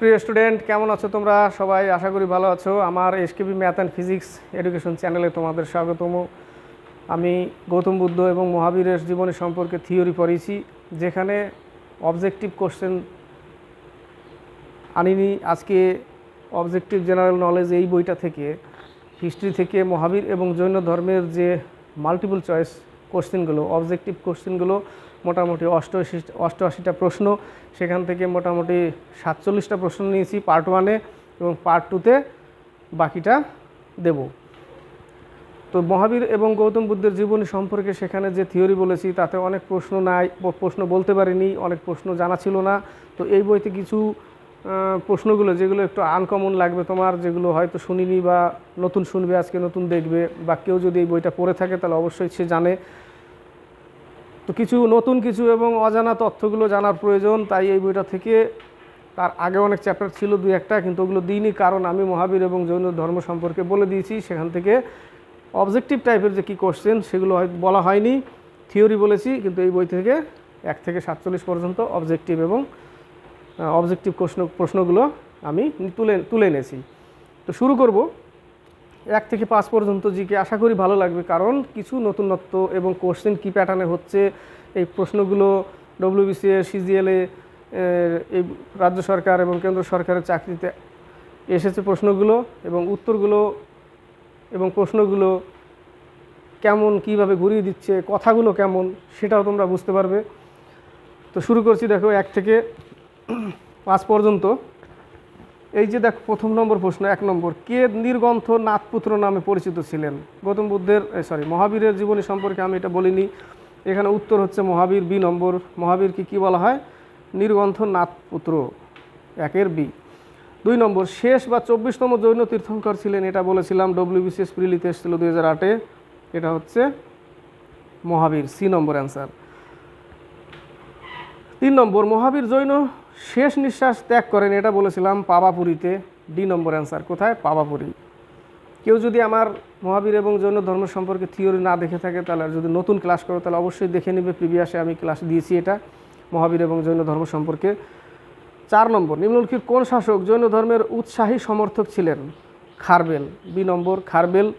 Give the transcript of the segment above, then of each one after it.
প্রিয় স্টুডেন্ট, কেমন আছো তোমরা? সবাই আশা করি ভালো আছো। আমার SKB math and physics education চ্যানেলে তোমাদের স্বাগতম। আমি গৌতম বুদ্ধ এবং মহাবীরের জীবনী সম্পর্কে থিওরি পড়িয়েছি, যেখানে অবজেক্টিভ কোশ্চেন আনিনি। আজকে অবজেক্টিভ জেনারেল নলেজ এই বইটা থেকে, হিস্ট্রি থেকে, মহাবীর এবং জৈন ধর্মের যে মাল্টিপল চয়েস কোশ্চেনগুলো, অবজেক্টিভ কোশ্চেনগুলো মোটামুটি অষ্টআশি, অষ্টআশিটা প্রশ্ন। সেখান থেকে মোটামুটি সাতচল্লিশটা প্রশ্ন নিয়েছি পার্ট ওয়ানে এবং পার্ট টুতে বাকিটা দেব। তো মহাবীর এবং গৌতম বুদ্ধের জীবনী সম্পর্কে সেখানে যে থিওরি বলেছি, তাতে অনেক প্রশ্ন নাই প্রশ্ন বলতে পারিনি, অনেক প্রশ্ন জানা ছিল না। তো এই বইতে কিছু প্রশ্নগুলো যেগুলো একটু আনকমন লাগবে তোমার, যেগুলো হয়তো শুনিনি বা নতুন শুনবে, আজকে নতুন দেখবে, বা কেউ যদি এই বইটা পড়ে থাকে তাহলে অবশ্যই সে জানে। তো কিছু নতুন কিছু এবং অজানা তথ্যগুলো জানার প্রয়োজন, তাই এই বইটা থেকে তার আগে অনেক চ্যাপ্টার ছিল দুই একটা, কিন্তু ওগুলো দিইনি কারণ আমি মহাবীর এবং জৈন ধর্ম সম্পর্কে বলে দিয়েছি। সেখান থেকে অবজেক্টিভ টাইপের যে কী কোশ্চেন সেগুলো হয়তো বলা হয়নি থিওরি বলেছি, কিন্তু এই বই থেকে এক থেকে সাতচল্লিশ পর্যন্ত অবজেক্টিভ এবং অবজেক্টিভ প্রশ্ন প্রশ্নগুলো আমি তুলে তুলে এনেছি। তো শুরু করব। এক থেকে পাঁচ পর্যন্ত জিকে আশা করি ভালো লাগবে, কারণ কিছু নতুনত্ব এবং কোশ্চেন কী প্যাটার্নে হচ্ছে, এই প্রশ্নগুলো ডব্লিউবিসিএ সিজিএলএ এই রাজ্য সরকার এবং কেন্দ্র সরকারের চাকরিতে এসেছে প্রশ্নগুলো এবং উত্তরগুলো এবং প্রশ্নগুলো কেমন, কীভাবে ঘুরিয়ে দিচ্ছে, কথাগুলো কেমন, সেটাও তোমরা বুঝতে পারবে। তো শুরু করছি দেখো, এক থেকে পাঁচ পর্যন্ত। এই যে দেখ, প্রথম নম্বর প্রশ্ন, এক নম্বর, কে নির্গ্রন্থ নাথপুত্র নামে পরিচিত ছিলেন? গৌতম বুদ্ধের সরি মহাবীরের জীবনী সম্পর্কে আমি এটা বলিনি। এখানে উত্তর হচ্ছে মহাবীর, বি নম্বর। মহাবীরকে কি বলা হয়? নির্গ্রন্থ নাথপুত্র, একের বি। দুই নম্বর, শেষ বা চব্বিশতম জৈন তীর্থঙ্কর ছিলেন, এটা বলেছিলাম ডব্লিউবিসিএস প্রিলিতে এসেছিল দুই হাজার আটে। এটা হচ্ছে মহাবীর, সি নম্বর অ্যান্সার তিন নম্বর, মহাবীর জৈন শেষ নিঃশ্বাস ত্যাগ করেন, এটা বলেছিলাম পাবাপুরীতে। ডি নম্বর অ্যান্সার, কোথায়? পাবাপুরী। কেউ যদি আমার মহাবীর এবং জৈন ধর্ম সম্পর্কে থিওরি না দেখে থাকে, তাহলে যদি নতুন ক্লাস করো, তাহলে অবশ্যই দেখে নেবে, প্রিভিয়াসে আমি ক্লাস দিয়েছি এটা, মহাবীর এবং জৈন ধর্ম সম্পর্কে। চার নম্বর, নিম্নলিখিত কোন শাসক জৈন ধর্মের উৎসাহী সমর্থক ছিলেন? Kharavela. B number, Kharavela.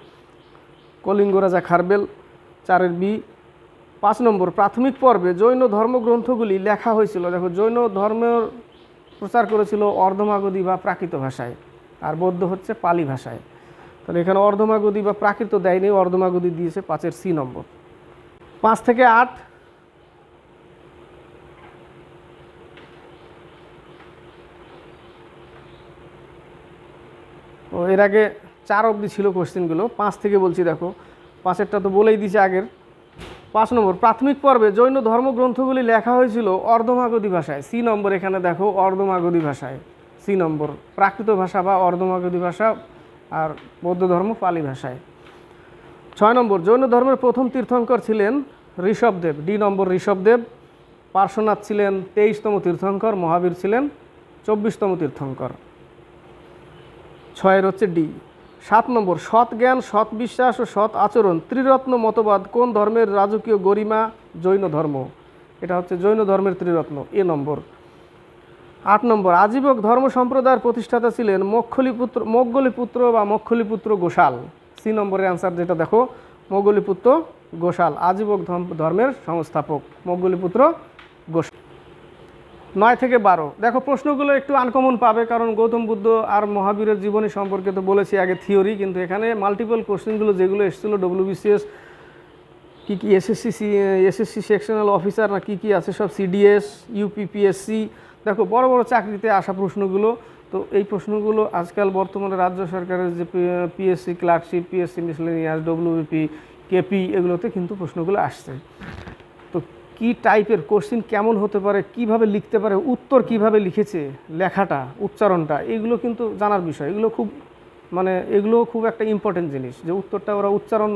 Kalinga রাজা খারবেল। চারের বি পাঁচ নম্বর, প্রাথমিক পর্বে জৈন ধর্মগ্রন্থগুলি লেখা হয়েছিল, দেখো, জৈন ধর্মের প্রচার করেছিল অর্ধমাগধী বা প্রাকৃত ভাষায় আর বৌদ্ধ হচ্ছে পালি ভাষায়। তাহলে এখানে অর্ধমাগধী বা প্রাকৃত দেয়নি অর্ধমাগধী দিয়েছে পাঁচের সি নম্বর। পাঁচ থেকে আট। ও, এর আগে চার অবধি ছিল কোশ্চেনগুলো, পাঁচ থেকে বলছি, দেখো, পাঁচেরটা তো বলেই দিয়েছে আগের। পাঁচ নম্বর, প্রাথমিক পর্বে জৈন ধর্মগ্রন্থগুলি লেখা হয়েছিল অর্ধমাগধী ভাষায় সি নম্বর এখানে দেখো অর্ধমাগধী ভাষায় সি নম্বর, প্রাকৃত ভাষা বা অর্ধমাগধী ভাষা আর বৌদ্ধ ধর্ম পালি ভাষায়। ছয় নম্বর, জৈন ধর্মের প্রথম তীর্থঙ্কর ছিলেন Rishabhdev. D number, Rishabhdev. Parshvanath ছিলেন তেইশতম তীর্থঙ্কর, মহাবীর ছিলেন চব্বিশতম তীর্থঙ্কর। ছয়ের হচ্ছে ডি। সাত নম্বর, সৎ জ্ঞান, সৎ বিশ্বাস ও সৎ আচরণ। ত্রিরত্ন মতবাদ, কোন ধর্মের রাজকীয় গরিমা? জৈন ধর্ম। এটা হচ্ছে জৈন ধর্মের ত্রিরত্ন, এ নম্বর। আট নম্বর, আজীবক ধর্ম সম্প্রদায়ের প্রতিষ্ঠাতা ছিলেন মক্ষলিপুত্র মগ্গলিপুত্র বা মক্ষলিপুত্র গোশাল। সি নম্বরের অ্যান্সার যেটা দেখো মগ্গলিপুত্র গোশাল, আজীবক ধর্ম- ধর্মের সংস্থাপক মগ্গলিপুত্র গোশাল। নয় থেকে বারো। দেখো, প্রশ্নগুলো একটু আনকমন পাবে, কারণ গৌতম বুদ্ধ আর মহাবীরের জীবনী সম্পর্কে তো বলেছি আগে থিওরি কিন্তু এখানে মাল্টিপল কোশ্চেনগুলো যেগুলো এসেছিল ডব্লিউবিসিএস কী কী এসএসসি এসএসসি সেকশনাল অফিসার না কী কী আছে, সব সিডিএস ইউপিপিএসসি দেখো, বড় বড় চাকরিতে আসা প্রশ্নগুলো, তো এই প্রশ্নগুলো আজকাল বর্তমানে রাজ্য সরকারের যে PSC clerkship PSC miscellaneous WBP KP এগুলোতে কিন্তু প্রশ্নগুলো আসছে। কি টাইপের কোশ্চিন, কেমন হতে পারে, কীভাবে লিখতে পারে, উত্তর কীভাবে লিখেছে, লেখাটা, উচ্চারণটা, এগুলো কিন্তু জানার বিষয়। এগুলো খুব মানে এগুলো খুব একটা ইম্পর্টেন্ট জিনিস যে উত্তরটা ওরা উচ্চারণ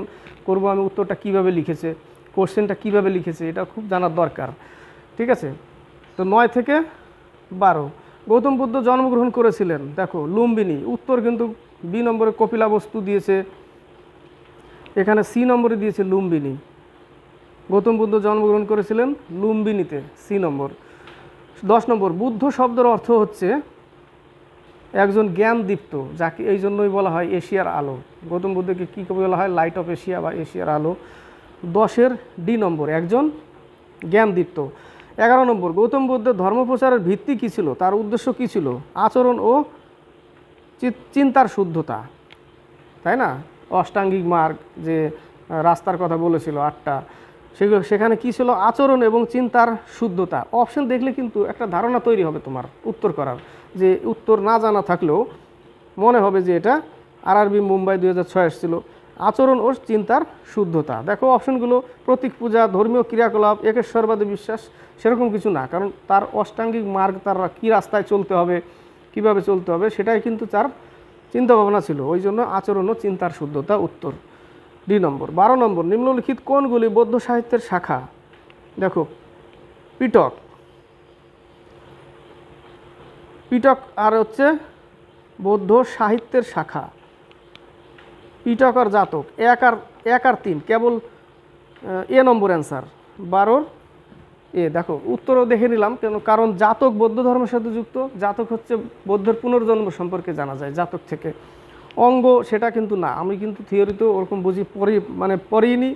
করব আমি, উত্তরটা কীভাবে লিখেছে, কোশ্চেনটা কীভাবে লিখেছে, এটা খুব জানার দরকার। ঠিক আছে? তো নয় থেকে বারো। গৌতম বুদ্ধ জন্মগ্রহণ করেছিলেন, দেখো, লুম্বিনী। উত্তর কিন্তু বি নম্বরে কপিলাবস্তু দিয়েছে, এখানে সি নম্বরে দিয়েছে লুম্বিনী। গৌতম বুদ্ধ জন্মগ্রহণ করেছিলেন লুম্বিনীতে, সি নম্বর। দশ নম্বর, বুদ্ধ শব্দের অর্থ হচ্ছে একজন জ্ঞান দীপ্ত যাকে এই জন্যই বলা হয় এশিয়ার আলো। গৌতম বুদ্ধকে কী বলা হয়? লাইট অফ এশিয়া বা এশিয়ার আলো। দশের ডি নম্বর, একজন জ্ঞান দীপ্ত এগারো নম্বর, গৌতম বুদ্ধের ধর্মপ্রচারের ভিত্তি কী ছিল? তার উদ্দেশ্য কী ছিল? আচরণ ও চিন্তার শুদ্ধতা। তাই না? অষ্টাঙ্গিক মার্গ, যে রাস্তার কথা বলেছিল আটটা। সেগুলো সেখানে কী ছিল? আচরণ এবং চিন্তার শুদ্ধতা। অপশন দেখলে কিন্তু একটা ধারণা তৈরি হবে তোমার, উত্তর করার। যে উত্তর না জানা থাকলেও মনে হবে যে এটা আর আরআরবি মুম্বাই দুই হাজার ছয় এসেছিল। আচরণ ও চিন্তার শুদ্ধতা। দেখো অপশনগুলো প্রতীক পূজা, ধর্মীয় ক্রিয়াকলাপ একেশ্বরবাদী বিশ্বাস, সেরকম কিছু না। কারণ তার অষ্টাঙ্গিক মার্গ, তার কী রাস্তায় চলতে হবে, কীভাবে চলতে হবে, সেটাই কিন্তু তার চিন্তাভাবনা ছিল। ওই জন্য আচরণ ও চিন্তার শুদ্ধতা উত্তর। ডি নম্বর, বারো নম্বর, নিম্নলিখিত কোনগুলি বৌদ্ধ সাহিত্যের শাখা। দেখো পিটক পিটক আর হচ্ছে বৌদ্ধ সাহিত্যের শাখা। পিটক আর জাতক, এক আর এক আর তিন, কেবল এ নম্বর অ্যান্সার বারোর এ। দেখো, উত্তরও দেখে নিলাম, কেন কারণ জাতক বৌদ্ধ ধর্মের সাথে যুক্ত, জাতক হচ্ছে বৌদ্ধের পুনর্জন্ম সম্পর্কে জানা যায়, জাতক থেকে। অঙ্গ সেটা কিন্তু না। আমি কিন্তু থিওরিতেও ওরকম বুঝি পড়ি মানে পড়িনি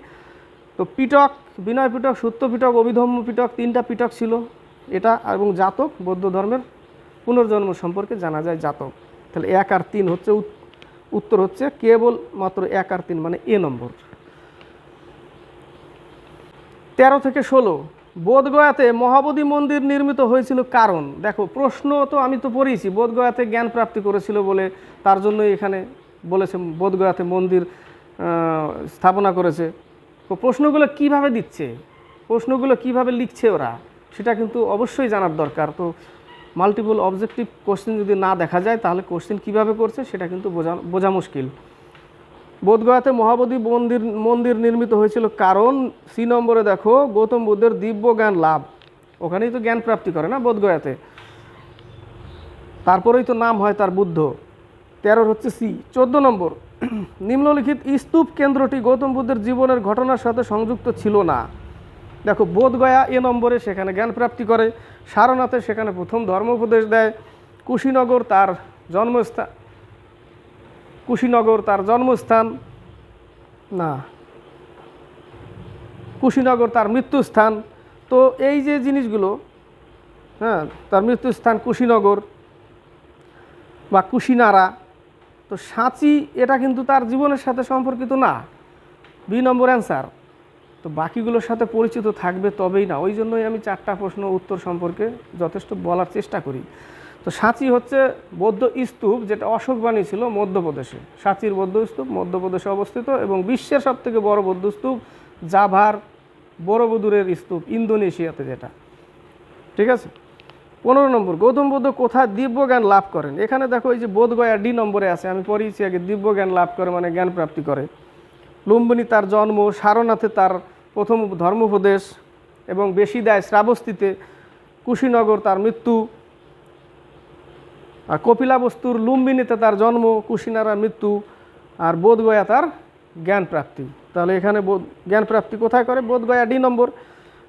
তো পিটক বিনয় পিটক সত্য পিটক অভিধম্ম পিটক তিনটা পিটক ছিল। এটা এবং জাতক, বৌদ্ধ ধর্মের পুনর্জন্ম সম্পর্কে জানা যায় জাতক। তাহলে এক আর তিন হচ্ছে উত্তর হচ্ছে কেবল মাত্র এক আর তিন মানে এ নম্বর। তেরো থেকে ষোলো, বোধগয়াতে মহাবোধি মন্দির নির্মিত হয়েছিল কারণ? দেখো, প্রশ্ন তো আমি তো পড়িয়েছি, বোধগয়াতে জ্ঞান প্রাপ্তি করেছিল বলে তার জন্যই এখানে বলেছে, বোধগয়াতে মন্দির স্থাপনা করেছে। তো প্রশ্নগুলো কীভাবে দিচ্ছে? প্রশ্নগুলো কীভাবে লিখছে ওরা? সেটা কিন্তু অবশ্যই জানার দরকার। তো মাল্টিপল অবজেক্টিভ কোশ্চেন যদি না দেখা যায়, তাহলে কোশ্চেন কীভাবে করছে সেটা কিন্তু বোঝা বোঝা মুশকিল। বোধগয়াতে মহাবোধি মন্দির মন্দির নির্মিত হয়েছিল কারণ, সি নম্বরে দেখো, গৌতম বুদ্ধের দিব্য জ্ঞান লাভ। ওখানেই তো জ্ঞান প্রাপ্তি করে না বোধগয়াতে। তারপরেই তো নাম হয় তার বুদ্ধ। তেরোর হচ্ছে সি। চোদ্দ নম্বর, নিম্নলিখিত স্তূপ কেন্দ্রটি গৌতম বুদ্ধের জীবনের ঘটনার সাথে সংযুক্ত ছিল না। দেখো, বোধগয়া এ নম্বরে সেখানে জ্ঞান প্রাপ্তি করে, সারনাথে সেখানে প্রথম ধর্ম উপদেশ দেয়। কুশীনগর তার জন্মস্থান কুশীনগর তার জন্মস্থান, না, কুশীনগর তার মৃত্যুস্থান। তো এই যে জিনিসগুলো হ্যাঁ তার মৃত্যুস্থান কুশীনগর বা কুশিনারা তো সাঁচি এটা কিন্তু তার জীবনের সাথে সম্পর্কিত না। B number answer. তো বাকিগুলোর সাথে পরিচিত থাকবে তবেই না। ওই জন্যই আমি চারটা প্রশ্ন উত্তর সম্পর্কে যথেষ্ট বলার চেষ্টা করি। তো সাঁচি হচ্ছে বৌদ্ধ স্তূপ যেটা অশোকবাণী ছিল মধ্যপ্রদেশে। সাঁচির বৌদ্ধ স্তূপ মধ্যপ্রদেশে অবস্থিত এবং বিশ্বের সবথেকে বড় বৌদ্ধ স্তূপ জাভার বড়বদুরের স্তূপ ইন্দোনেশিয়াতে যেটা। ঠিক আছে? পনেরো নম্বর, গৌতম বুদ্ধ কোথায় দিব্য জ্ঞান লাভ করেন? এখানে দেখো এই যে বোধগয়া ডি নম্বরে আছে, আমি পড়িয়েছি আগে দিব্য জ্ঞান লাভ করে মানে জ্ঞান প্রাপ্তি করে। লুম্বিনী তার জন্ম, সারনাথে তার প্রথম ধর্মোপদেশ, এবং বেশি দেয় শ্রাবস্তিতে, কুশীনগর তার মৃত্যু। আর কপিলাবস্তুর লুম্বিনীতে তার জন্ম, কুশিনারার মৃত্যু, আর বোধগয়া তার জ্ঞান প্রাপ্তি। তাহলে এখানে জ্ঞান প্রাপ্তি কোথায় করে? Bodhgaya D number.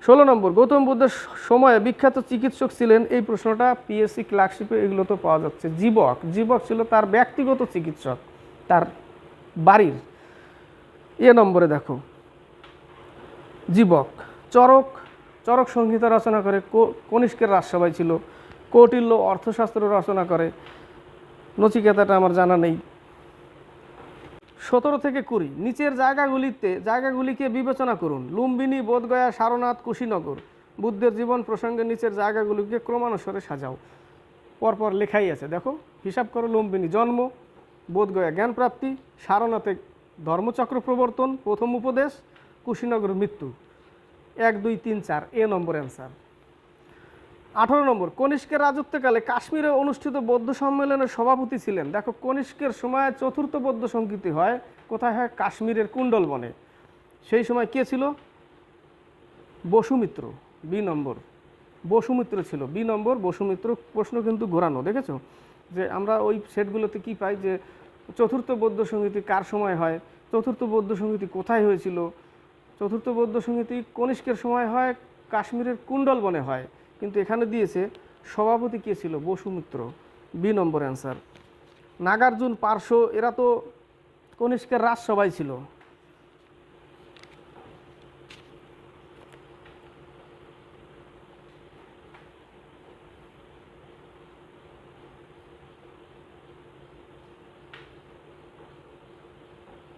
ষোলো নম্বর, গৌতম বুদ্ধের সময়ে বিখ্যাত চিকিৎসক ছিলেন এই প্রশ্নটা পিএসসি ক্লার্কশিপে এগুলো তো পাওয়া যাচ্ছে। জীবক জীবক ছিল তার ব্যক্তিগত চিকিৎসক, তার বাড়ির। এ নম্বরে দেখো, জীবক, চরক চরক সংহিতা রচনা করে কনিষ্কের রাজসভায় ছিল, কৌটিল্য অর্থশাস্ত্র রচনা করে। নচিকেতাটা আমার জানা নেই। সতেরো থেকে কুড়ি। নিচের জায়গাগুলিতে, জায়গাগুলিকে বিবেচনা করুন। লুম্বিনী, বোধগয়া, সারনাথ, কুশীনগর। বুদ্ধের জীবন প্রসঙ্গে নিচের জায়গাগুলিকে ক্রমানুসারে সাজাও। পরপর লেখাই আছে। দেখো, হিসাব করো লুম্বিনী, জন্ম, বোধগয়া, জ্ঞানপ্রাপ্তি, সারনাথে ধর্মচক্র প্রবর্তন, প্রথম উপদেশ, কুশীনগর মৃত্যু। এক, দুই, তিন, চার, এ নম্বর অ্যান্সার। আঠারো নম্বর, কনিষ্কের রাজত্বকালে কাশ্মীরে অনুষ্ঠিত বৌদ্ধ সম্মেলনের সভাপতি ছিলেন। দেখো, কনিষ্কের সময় চতুর্থ বৌদ্ধ সংকৃতি হয়, কোথায় হয়? কাশ্মীরের কুণ্ডলবনে। সেই সময় কে ছিল? বসুমিত্র, বি নম্বর। বসুমিত্র ছিল, বি নম্বর, বসুমিত্র। প্রশ্ন কিন্তু ঘোরানো, দেখেছ? যে আমরা ওই সেটগুলোতে কি পাই? যে চতুর্থ বৌদ্ধ সংগীতি কার সময় হয়? চতুর্থ বৌদ্ধ সংগীতি কোথায় হয়েছিল? চতুর্থ বৌদ্ধ সংগীতি কনিষ্কের সময় হয়, কাশ্মীরের কুণ্ডলবনে হয়। কিন্তু এখানে দিয়েছে, সভাপতি কে ছিল? Vasumitra B number answer. Nagarjun, Parshva, এরা তো কনিষ্কের রাজসভায় ছিল।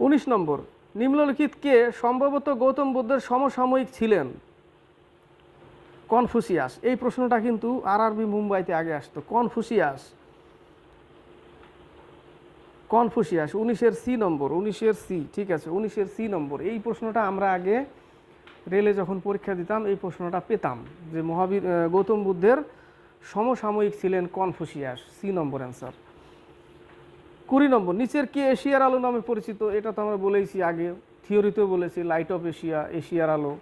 উনিশ নম্বর। নিম্নলিখিত কে সম্ভবত গৌতম বুদ্ধের সমসাময়িক ছিলেন? কনফুসিয়াস এই প্রশ্নটা কিন্তু আরআরবি মুম্বাইতে আগে আসতো। কনফুসিয়াস কনফুসিয়াস উনিশের সি নম্বর উনিশের সি ঠিক আছে, উনিশের সি নম্বর এই প্রশ্নটা আমরা আগে রেলে যখন পরীক্ষা দিতাম, এই প্রশ্নটা পেতাম যে মহাবীর গৌতম বুদ্ধের সমসাময়িক ছিলেন কনফুসিয়াস সি নম্বর অ্যান্সার কুড়ি নম্বর নিচের কে এশিয়ার আলো নামে পরিচিত? এটা তো আমরা বলেইছি আগে থিওরিতেও বলেছি লাইট অফ এশিয়া এশিয়ার আলো।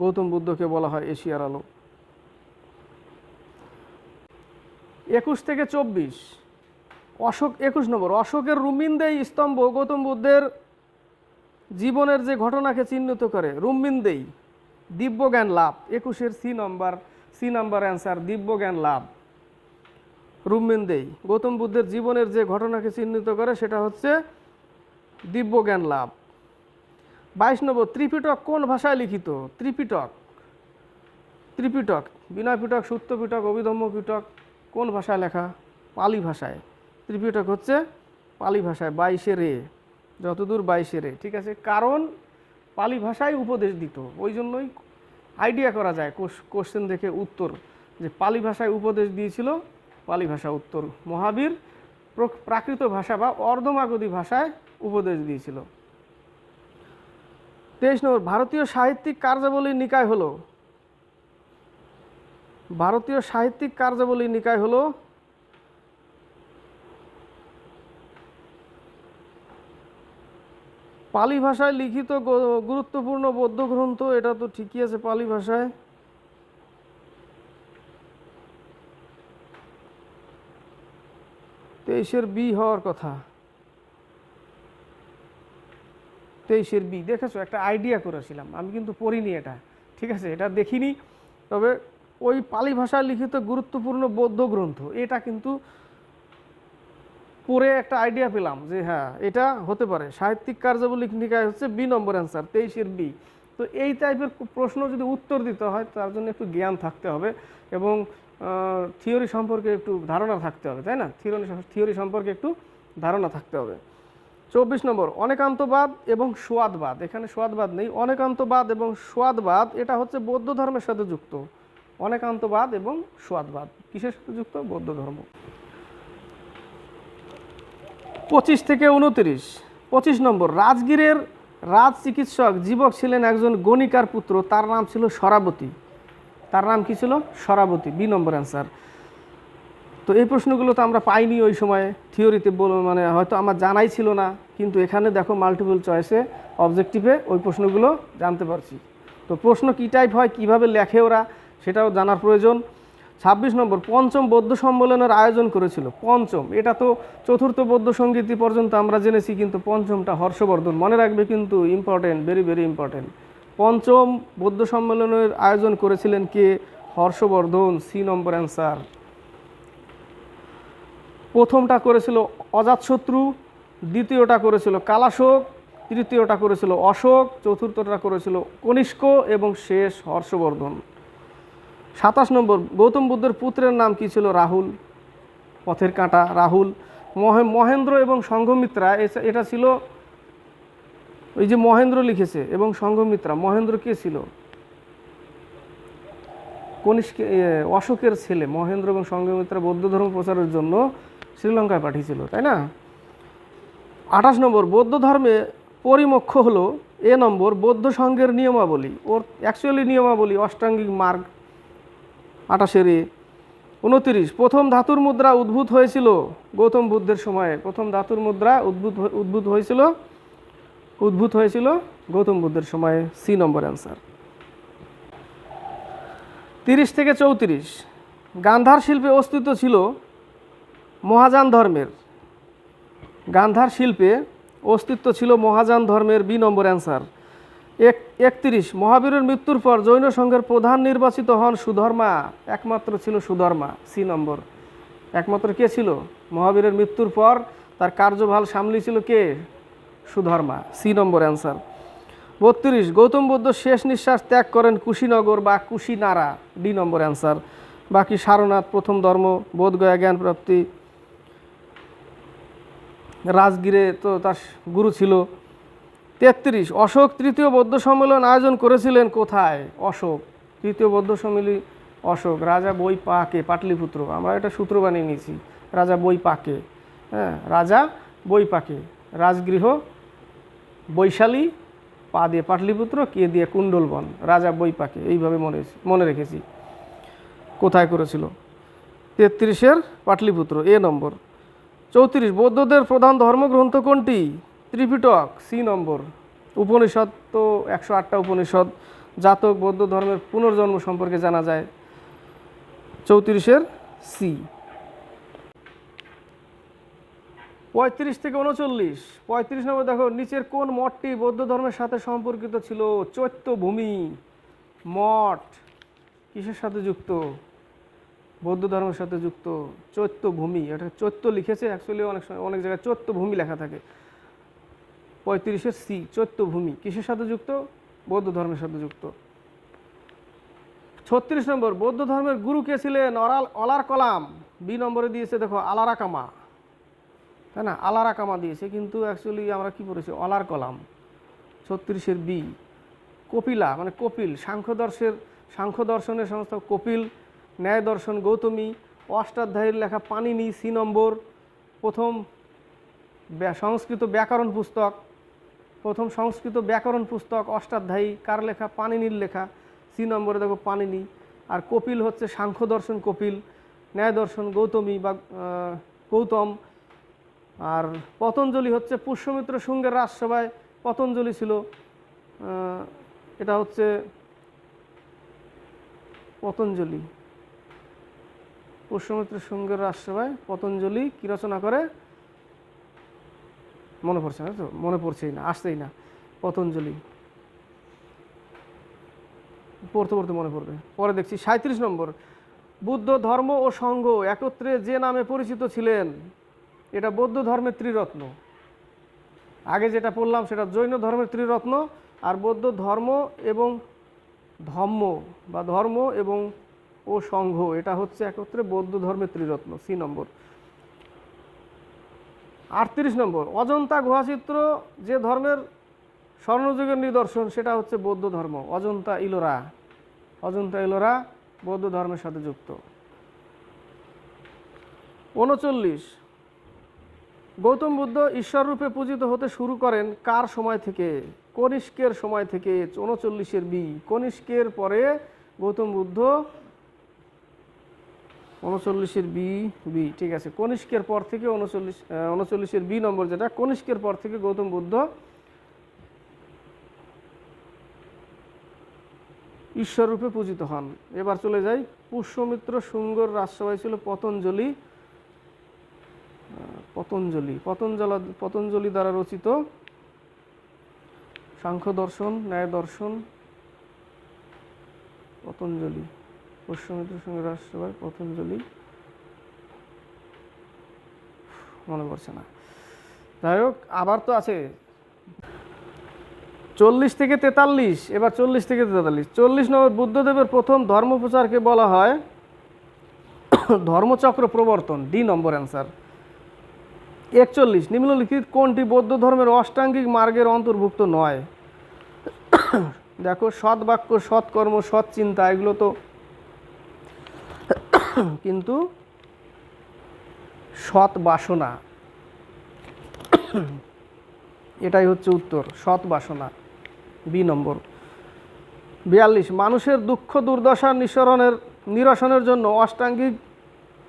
গৌতম বুদ্ধকে বলা হয় এশিয়ার আলো। একুশ থেকে চব্বিশ। অশোক, একুশ নম্বর। অশোকের রুমিনদেই স্তম্ভ গৌতম বুদ্ধের জীবনের যে ঘটনাকে চিহ্নিত করে, রুমিনদেই দিব্যজ্ঞান লাভ। একুশের C number, C number answer দিব্যজ্ঞান লাভ। রুমিনদেই গৌতম বুদ্ধের জীবনের যে ঘটনাকে চিহ্নিত করে, সেটা হচ্ছে দিব্যজ্ঞান লাভ। বাইশ নম্বর, ত্রিপিটক কোন ভাষায় লিখিত? ত্রিপিটক ত্রিপিটক বিনয় পিটক সূত্র পিটক পিটক কোন ভাষায় লেখা? পালি ভাষায়। ত্রিপিটক হচ্ছে পালি ভাষায়, বাইশে রে। যতদূর বাইশে রে, ঠিক আছে? কারণ পালি ভাষায় উপদেশ দিত। ওই জন্যই আইডিয়া করা যায় কোশ্চেন দেখে উত্তর। যে পালি ভাষায় উপদেশ দিয়েছিল, পালি ভাষা উত্তর। মহাবীর প্র- প্রাকৃত ভাষা বা অর্ধমাগধী ভাষায় উপদেশ দিয়েছিল। তেইশ নম্বর, ভারতীয় সাহিত্যিক কার্যাবলীর নিকায় হলো। ভারতীয় সাহিত্যিক কার্যাবলী নিকায় হল পালি ভাষায় লিখিত গুরুত্বপূর্ণ বৌদ্ধ গ্রন্থ, এটা তো ঠিকই আছে পালি ভাষায়। তেইশের বি হওয়ার কথা। তেইশের বি, দেখেছ? একটা আইডিয়া করেছিলাম। আমি কিন্তু পড়িনি এটা। ঠিক আছে, এটা দেখিনি। তবে ওই পালি ভাষায় লিখিত গুরুত্বপূর্ণ বৌদ্ধ গ্রন্থ। এটা কিন্তু পড়ে একটা আইডিয়া পেলাম যে হ্যাঁ এটা হতে পারে। সাহিত্যিক কার্যাবলী নিকায় হচ্ছে বি নম্বর অ্যান্সার তেইশের বি। তো এই টাইপের প্রশ্ন যদি উত্তর দিতে হয়, তার জন্য একটু জ্ঞান থাকতে হবে এবং থিওরি সম্পর্কে একটু ধারণা থাকতে হবে, তাই না? থিওরি থিওরি সম্পর্কে একটু ধারণা থাকতে হবে। চব্বিশ নম্বর, অনেকান্তবাদ এবং সোয়াদবাদ এখানে সোয়াদবাদ নেই। অনেকান্তবাদ এবং সোয়াদবাদ এটা হচ্ছে বৌদ্ধ ধর্মের সাথে যুক্ত। অনেকান্তবাদ এবং সোয়াদবাদ কিসের সাথে যুক্ত? বৌদ্ধ ধর্ম। পঁচিশ থেকে উনত্রিশ পঁচিশ নম্বর, রাজগীরের রাজ চিকিৎসক জীবক ছিলেন একজন গণিকার পুত্র। তার নাম ছিল সরাবতী। তার নাম কি ছিল? সরাবতী। B number answer. তো এই প্রশ্নগুলো তো আমরা পাইনি ওই সময়ে। থিওরিতে বল মানে হয়তো আমার জানাই ছিল না। কিন্তু এখানে দেখো মাল্টিপল চয়েসে অবজেক্টিভে ওই প্রশ্নগুলো জানতে পারছি। তো প্রশ্ন কী টাইপ হয়? কীভাবে লেখে ওরা? সেটাও জানার প্রয়োজন। ছাব্বিশ নম্বর, পঞ্চম বৌদ্ধ সম্মেলনের আয়োজন করেছিল। পঞ্চম, এটা তো চতুর্থ বৌদ্ধ সঙ্গীতি পর্যন্ত আমরা জেনেছি, কিন্তু পঞ্চমটা হর্ষবর্ধন। মনে রাখবে কিন্তু ইম্পর্টেন্ট ভেরি ভেরি ইম্পর্টেন্ট পঞ্চম বৌদ্ধ সম্মেলনের আয়োজন করেছিলেন কে? হর্ষবর্ধন সি নম্বর অ্যান্সার প্রথমটা করেছিল অজাতশত্রু দ্বিতীয়টা করেছিল কালাশোক, তৃতীয়টা করেছিল অশোক, চতুর্থটা করেছিল কনিষ্ক এবং শেষ হর্ষবর্ধন। সাতাশ নম্বর, গৌতম বুদ্ধের পুত্রের নাম কি ছিল রাহুল? পথের কাঁটা, রাহুল। মহে- মহেন্দ্র এবং সংঘমিত্রা এটা ছিল ওই যে মহেন্দ্র লিখেছে এবং সংঘমিত্রা। মহেন্দ্র কে ছিল? কনিষ্ক অশোকের ছেলে। মহেন্দ্র এবং সংঘমিত্রা বৌদ্ধ ধর্ম প্রচারের জন্য শ্রীলঙ্কায় পাঠিয়েছিল, তাই না? আঠাশ নম্বর, বৌদ্ধ ধর্মে পরিমক্ষ হলো এ নম্বর বৌদ্ধ সংঘের নিয়মাবলী। ওর অ্যাকচুয়ালি নিয়মাবলী, অষ্টাঙ্গিক মার্গ আঠাশের এ। উনতিরিশ, প্রথম ধাতুর মুদ্রা উদ্ভূত হয়েছিল গৌতম বুদ্ধের সময়ে। প্রথম ধাতুর মুদ্রা উদ্ভূত উদ্ভূত হয়েছিল উদ্ভূত হয়েছিল গৌতম বুদ্ধের সময়ে। C number answer. তিরিশ থেকে চৌত্রিশ, গান্ধার শিল্পে অস্তিত্ব ছিল মহাযান ধর্মের। গান্ধার শিল্পে অস্তিত্ব ছিল মহাযান ধর্মের বি নম্বর অ্যান্সার। এক, একত্রিশ। মহাবীরের মৃত্যুর পর জৈন সংঘের প্রধান নির্বাচিত হন সুধর্মা। একমাত্র ছিল সুধর্মা, সি নম্বর। একমাত্র কে ছিল? মহাবীরের মৃত্যুর পর তার কার্যভাল সামলিয়েছিল কে? সুধর্মা, সি নম্বর অ্যান্সার। বত্রিশ। গৌতম বুদ্ধ শেষ নিঃশ্বাস ত্যাগ করেন কুশীনগর বা কুশিনারা, ডি নম্বর অ্যান্সার। বাকি সারনাথ, প্রথম ধর্ম, বোধগয়া জ্ঞান প্রাপ্তি। রাজগিরে তো তার গুরু ছিল। তেত্রিশ, অশোক তৃতীয় বৌদ্ধ সম্মেলন আয়োজন করেছিলেন কোথায়? অশোক, তৃতীয় বৌদ্ধ সম্মেলন, অশোক, রাজা বই পাকে পাটলিপুত্র, আমরা এটা সূত্র বানিয়ে নিয়েছি, রাজা বই পাকে হ্যাঁ রাজা বই পাকে রাজগৃহ, বৈশালী, পা দিয়ে পাটলিপুত্র, কে দিয়ে কুণ্ডলবন, রাজা বই পাকে এইভাবে মনে মনে রেখেছি, কোথায় করেছিল? তেত্রিশের পাটলিপুত্র, এ নম্বর, চৌত্রিশ, বৌদ্ধদের প্রধান ধর্মগ্রন্থ কোনটি? ত্রিপিটক সি নম্বর। উপনিষদ তো একশো আটটা উপনিষদ, জাতক, বৌদ্ধ ধর্মের পুনর্জন্ম সম্পর্কে জানা যায়। চৌত্রিশের সি পঁয়ত্রিশ থেকে উনচল্লিশ। পঁয়ত্রিশ নম্বর দেখো, নিচের কোন মঠটি বৌদ্ধ ধর্মের সাথে সম্পর্কিত ছিল? চৈত্য ভূমি। মঠ। কিসের সাথে যুক্ত? বৌদ্ধ ধর্মের সাথে যুক্ত। চৈত্য ভূমি। এটা চৈত্য লিখেছে অ্যাকচুয়ালি অনেক সময় অনেক জায়গায় চৈত্য ভূমি লেখা থাকে। পঁয়ত্রিশের সি, চৈত্য ভূমি, কিসের সাথে যুক্ত? বৌদ্ধ ধর্মের সাথে যুক্ত। ছত্রিশ নম্বর, বৌদ্ধ ধর্মের গুরু কে ছিলেন? Oral, অলার column. বি নম্বরে দিয়েছে, দেখো আলারা কামা তাই না? আলারা কামা দিয়েছে, কিন্তু অ্যাকচুয়ালি আমরা কি পড়েছি? অলার কলাম। ছত্রিশের বি, কপিলা মানে কপিল, সাংখ্যদর্শের সাংখ্য দর্শনের সংস্থা কপিল, ন্যায় দর্শন গৌতমী, অষ্টাধ্যায়ীর লেখা পানিনি সি নম্বর, প্রথম সংস্কৃত ব্যাকরণ পুস্তক। প্রথম সংস্কৃত ব্যাকরণ পুস্তক, অষ্টাধ্যায়ী কার লেখা পানিনির লেখা, সি নম্বরে দেখো পানিনি আর কপিল হচ্ছে সাংখ্য দর্শন কপিল ন্যায় দর্শন গৌতমী বা গৌতম, আর পতঞ্জলি হচ্ছে পুষ্যমিত্র শুঙ্গের রাজসভায় পতঞ্জলি ছিল এটা হচ্ছে পতঞ্জলি, পুষ্যমিত্র শুঙ্গের রাজসভায় পতঞ্জলি কী রচনা করে? মনে পড়ছে না তো? মনে পড়ছেই না, আসছেই না। পতঞ্জলি। পড়তে পড়তে মনে পড়বে। পরে দেখছি সাঁত্রিশ নম্বর। বুদ্ধ, ধর্ম ও সংঘ একত্রে যে নামে পরিচিত ছিলেন, এটা বৌদ্ধ ধর্মের ত্রিরত্ন। আগে যেটা পড়লাম সেটা জৈন ধর্মের ত্রিরত্ন আর বৌদ্ধ ধর্ম এবং ধর্ম বা ধর্ম এবং ও সংঘ এটা হচ্ছে একত্রে বৌদ্ধ ধর্মের ত্রিরত্ন, সি নম্বর। আটত্রিশ নম্বর, অজন্তা গুহাচিত্র যে ধর্মের স্বর্ণযুগের নিদর্শন, সেটা হচ্ছে বৌদ্ধ ধর্ম, অজন্তা ইলোরা। অজন্তা ইলোরা বৌদ্ধ ধর্মের সাথে যুক্ত। উনচল্লিশ, গৌতম বুদ্ধ ঈশ্বর রূপে পূজিত হতে শুরু করেন কার সময় থেকে? কনিষ্কের সময় থেকে, উনচল্লিশের বি। কনিষ্কের পরে গৌতম বুদ্ধ উনচল্লিশের বি বি, ঠিক আছে। কনিষ্কের পর থেকে উনচল্লিশ উনচল্লিশের বি নম্বর যেটা, কনিষ্কের পর থেকে গৌতম বুদ্ধ ঈশ্বর রূপে পূজিত হন। এবার চলে যাই। পুষ্যমিত্র শুঙ্গর রাজসভায় ছিল পতঞ্জলি। পতঞ্জলি, পতঞ্জল, পতঞ্জলি দ্বারা রচিত। সাংখ্য দর্শন, ন্যায় দর্শন, পতঞ্জলি। পুষ্যমিত্র শুঙ্গর রাজসভায় পতঞ্জলি মনে পড়ছে না। যাই হোক, আবার তো আছে। চল্লিশ থেকে তেতাল্লিশ, এবার চল্লিশ থেকে তেতাল্লিশ। চল্লিশ নম্বর বুদ্ধদেবের প্রথম ধর্মপ্রচারকে বলা হয় ধর্মচক্র প্রবর্তন, ডি নম্বর অ্যান্সার। একচল্লিশ, নিম্নলিখিত কোনটি বৌদ্ধ ধর্মের অষ্টাঙ্গিক মার্গের অন্তর্ভুক্ত নয়? দেখো, সৎ বাক্য সৎকর্ম সৎ চিন্তা, এগুলো তো কিন্তু সৎ বাসনা। এটাই হচ্ছে উত্তর, সৎ বাসনা। B number. বিয়াল্লিশ, মানুষের দুঃখ, দুর্দশা নিঃসরণের, নিরসনের জন্য অষ্টাঙ্গিক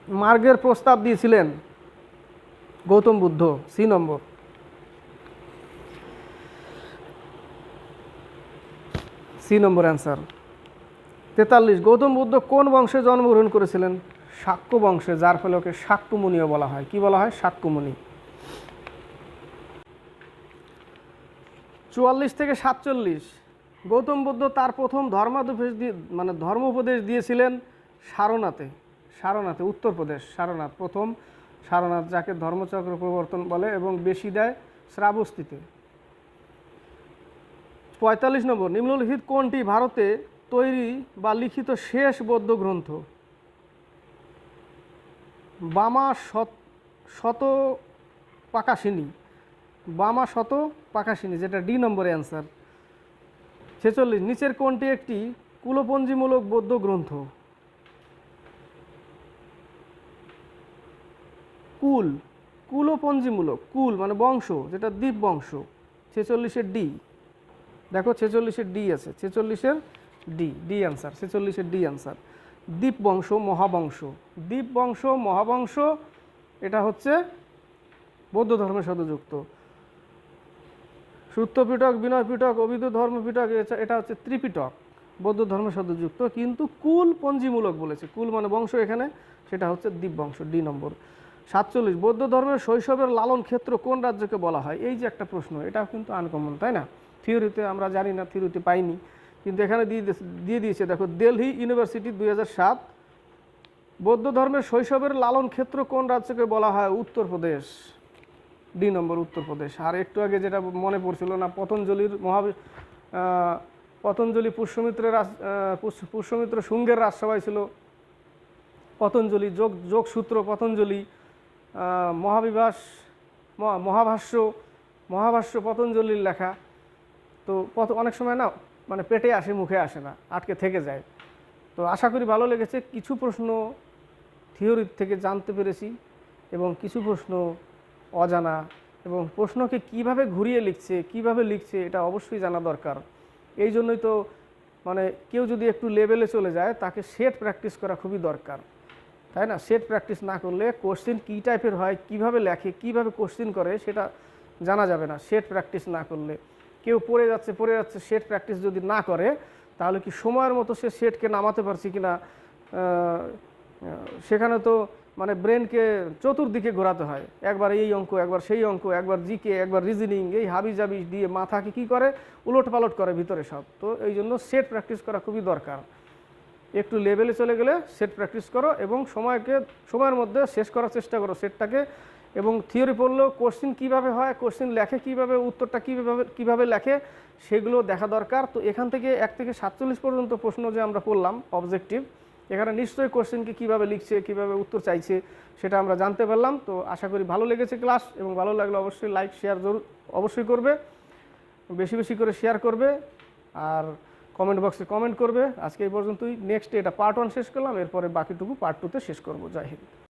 মার্গের প্রস্তাব দিয়েছিলেন Gautam Buddha. C number. C number answer. তেতাল্লিশ, গৌতম বুদ্ধ কোন বংশে জন্মগ্রহণ করেছিলেন? শাক্য বংশে, যার ফলে ওকে শাক্যমুনিও বলা হয়। কি বলা হয়? শাক্যমুনি চুয়াল্লিশ থেকে সাতচল্লিশ। গৌতম বুদ্ধ তার প্রথম ধর্মাদুপদেশ দিয়ে মানে ধর্ম উপদেশ দিয়েছিলেন সারনাথে। সারনাথে, উত্তরপ্রদেশ, সারনাথ। প্রথম সারনাথ যাকে ধর্মচক্র প্রবর্তন বলে এবং বেশি দেয় শ্রাবস্তিতে। পঁয়তাল্লিশ নম্বর, নিম্নলিখিত কোনটি ভারতে তৈরি বা লিখিত শেষ বৌদ্ধ গ্রন্থ। বামা শত শত পাকাশিনী। বামা শত পাকাশিনী, যেটা ডি নম্বরে অ্যান্সার ছেচল্লিশ, নিচের কোনটি একটি কুলপঞ্জিমূলক বৌদ্ধ গ্রন্থ। কুল, কুলপঞ্জিমূলক, কুল মানে বংশ, যেটা দ্বীপ বংশ ছেচল্লিশের ডি। দেখো ছেচল্লিশের ডি আছে, ছেচল্লিশের ডি ডি অ্যান্সার ছেচল্লিশের D answer Dipavamsa Mahavamsa. দ্বীপ বংশ মহাবংশ, এটা হচ্ছে বৌদ্ধ ধর্মের সাথে যুক্ত। সূত্র পিটক বিনয় পিটক অভিধ ধর্ম পিটক এটা হচ্ছে ত্রিপিটক। বৌদ্ধ ধর্মের সাথে যুক্ত, কিন্তু কুল পঞ্জিমূলক বলেছে। কুল মানে বংশ এখানে, সেটা হচ্ছে দ্বীপ বংশ ডি নম্বর। সাতচল্লিশ, বৌদ্ধ ধর্মের শৈশবের লালন ক্ষেত্র কোন রাজ্যকে বলা হয়? এই যে একটা প্রশ্ন, এটাও কিন্তু আনকমন তাই না? থিওরিতে আমরা জানি না থিওরিতে পাইনি। কিন্তু এখানে দিয়ে দিয়ে দিয়েছে দেখো দিল্লি ইউনিভার্সিটি দুই বৌদ্ধ ধর্মের শৈশবের লালন ক্ষেত্র কোন রাজ্যকে বলা হয় Uttar Pradesh? D number Uttar Pradesh. আর একটু আগে যেটা মনে পড়ছিল না পতঞ্জলির আহ, পতঞ্জলি পুষ্যমিত্রের রাজ- পুষ্য- পুষ্যমিত্র শুঙ্গের রাজসভায় ছিল। পতঞ্জলি যোগ যোগসূত্র পতঞ্জলি মহাবিভাস মহা- মহাভাষ্য মহাভাষ্য পতঞ্জলির লেখা। তো অনেক সময় না মানে পেটে আসে, মুখে আসে না, আটকে থেকে যায়। তো আশা করি ভালো লেগেছে। কিছু প্রশ্ন থিওরি থেকে জানতে পেরেছি এবং কিছু প্রশ্ন অজানা এবং প্রশ্নকে কীভাবে ঘুরিয়ে লিখছে, কীভাবে লিখছে এটা অবশ্যই জানা দরকার। এই জন্যই তো মানে কেউ যদি একটু লেভেলে চলে যায়, তাকে সেট প্র্যাকটিস করা খুবই দরকার। তাই না? সেট প্র্যাকটিস না করলে কোশ্চেন কী টাইপের হয়, কীভাবে লেখে, কীভাবে কোশ্চেন করে সেটা জানা যাবে না। সেট প্র্যাকটিস না করলে। কেউ পড়ে যাচ্ছে পড়ে যাচ্ছে সেট প্র্যাকটিস যদি না করে, তাহলে কি সময়ের মতো সে সেটকে নামাতে পারছি কি না সেখানে তো মানে ব্রেনকে চতুর্দিকে ঘোরাতে হয়। একবার এই অঙ্ক, একবার সেই অঙ্ক, একবার জিকে একবার রিজনিং এই হাবি জাবি দিয়ে মাথাকে কি করে? উলট পালট করে ভিতরে সব। তো এই জন্য সেট প্র্যাকটিস করা খুবই দরকার। একটু লেভেলে চলে গেলে সেট প্র্যাকটিস করো এবং সময়কে, সময়ের মধ্যে শেষ করার চেষ্টা করো সেটটাকে এবং থিওরি পড়লেও কোশ্চিন কীভাবে হয়, কোশ্চিন লেখে কীভাবে, উত্তরটা কীভাবে কীভাবে লেখে, সেগুলো দেখা দরকার। তো এখান থেকে এক থেকে সাতচল্লিশ পর্যন্ত প্রশ্ন যে আমরা করলাম অবজেক্টিভ এখানে নিশ্চয়ই কোশ্চেনকে কীভাবে লিখছে, কীভাবে উত্তর চাইছে, সেটা আমরা জানতে পারলাম। তো আশা করি ভালো লেগেছে ক্লাস এবং ভালো লাগলে অবশ্যই লাইক, শেয়ার জরুর, অবশ্যই করবে, বেশি বেশি করে শেয়ার করবে আর কমেন্ট বক্সে কমেন্ট করবে। আজকে এই পর্যন্তই। নেক্সট এটা পার্ট ওয়ান শেষ করলাম, এরপরে বাকিটুকু পার্ট টুতে শেষ করব। জয় হিন্দ।